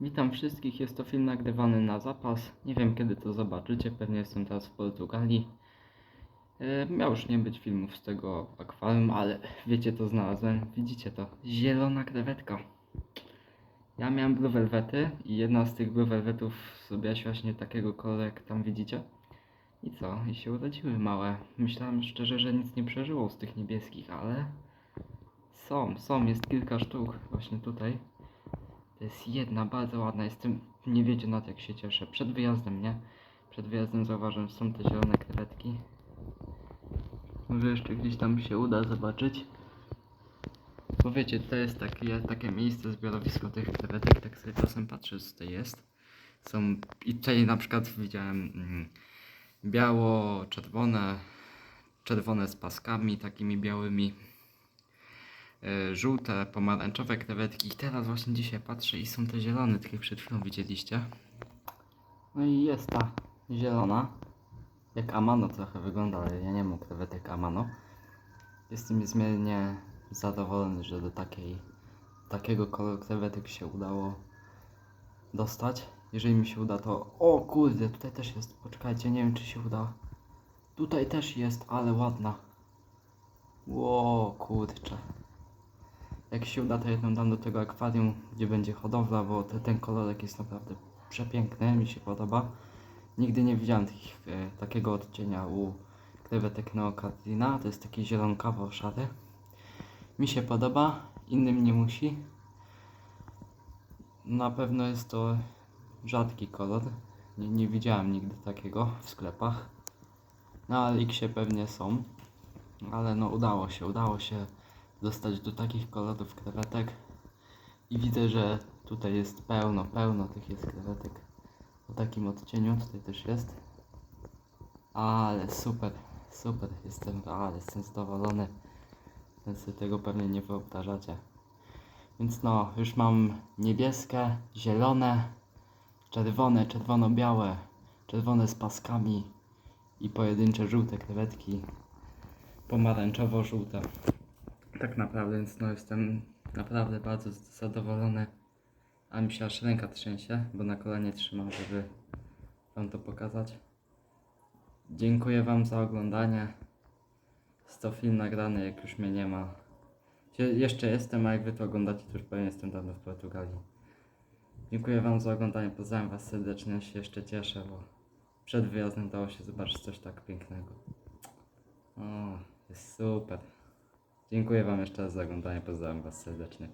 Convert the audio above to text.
Witam wszystkich, jest to film nagrywany na zapas. Nie wiem kiedy to zobaczycie, pewnie jestem teraz w Portugalii. E, miał już nie być filmów z tego akwarium, ale wiecie to znalazłem. Widzicie to? Zielona krewetka. Ja miałem blue velvety i jedna z tych blue velvetów zrobiła się właśnie takiego koloru jak tam widzicie. I co? I się urodziły małe. Myślałem szczerze, że nic nie przeżyło z tych niebieskich, ale są, są, jest kilka sztuk właśnie tutaj. To jest jedna, bardzo ładna. Jestem, nie wiecie nad jak się cieszę. Przed wyjazdem, nie? Przed wyjazdem zauważyłem, że są te zielone krewetki. Może jeszcze gdzieś tam się uda zobaczyć. Bo wiecie, to jest takie, takie miejsce, zbiorowisko tych krewetek, tak sobie czasem patrzę, co tutaj jest. Są, i tutaj na przykład widziałem mm, biało-czerwone, czerwone z paskami takimi białymi żółte, pomarańczowe krewetki. Teraz właśnie dzisiaj patrzę i są te zielone, takie przed chwilą widzieliście. No i jest ta zielona. Jak Amano trochę wygląda, ale ja nie mam krewetek Amano. Jestem niezmiernie zadowolony, że do takiej, takiego koloru krewetek się udało dostać. Jeżeli mi się uda, to... O kurde, tutaj też jest. Poczekajcie, nie wiem czy się uda. Tutaj też jest, ale ładna. Ło, kurczę. Jak się uda, to jedną dam do tego akwarium, gdzie będzie hodowla, bo te, ten kolorek jest naprawdę przepiękny, mi się podoba. Nigdy nie widziałem e, takiego odcienia u krewetek neokatrina, to jest taki zielonkawo szary. Mi się podoba, innym nie musi. Na pewno jest to rzadki kolor. Nie, nie widziałem nigdy takiego w sklepach. Na Aliksie pewnie są, ale no udało się, udało się dostać do takich kolorów krewetek. I widzę, że tutaj jest pełno, pełno tych jest krewetek. O takim odcieniu, tutaj też jest. Ale super, super, jestem, ale jestem zadowolony. Więc sobie tego pewnie nie wyobrażacie. Więc no, już mam niebieskie, zielone, czerwone, czerwono-białe, czerwone z paskami i pojedyncze żółte krewetki. Pomarańczowo-żółte tak naprawdę, więc no jestem naprawdę bardzo zadowolony. A mi się aż ręka trzęsie, bo na kolanie trzymam, żeby Wam to pokazać. Dziękuję Wam za oglądanie. Jest to film nagrany, jak już mnie nie ma. Je- Jeszcze jestem, a jak Wy to oglądacie, to już pewnie jestem dawno w Portugalii. Dziękuję Wam za oglądanie, pozdrawiam Was serdecznie, ja się jeszcze cieszę, bo przed wyjazdem dało się zobaczyć coś tak pięknego. O, jest super. Dziękuję Wam jeszcze raz za oglądanie. Pozdrawiam Was serdecznie.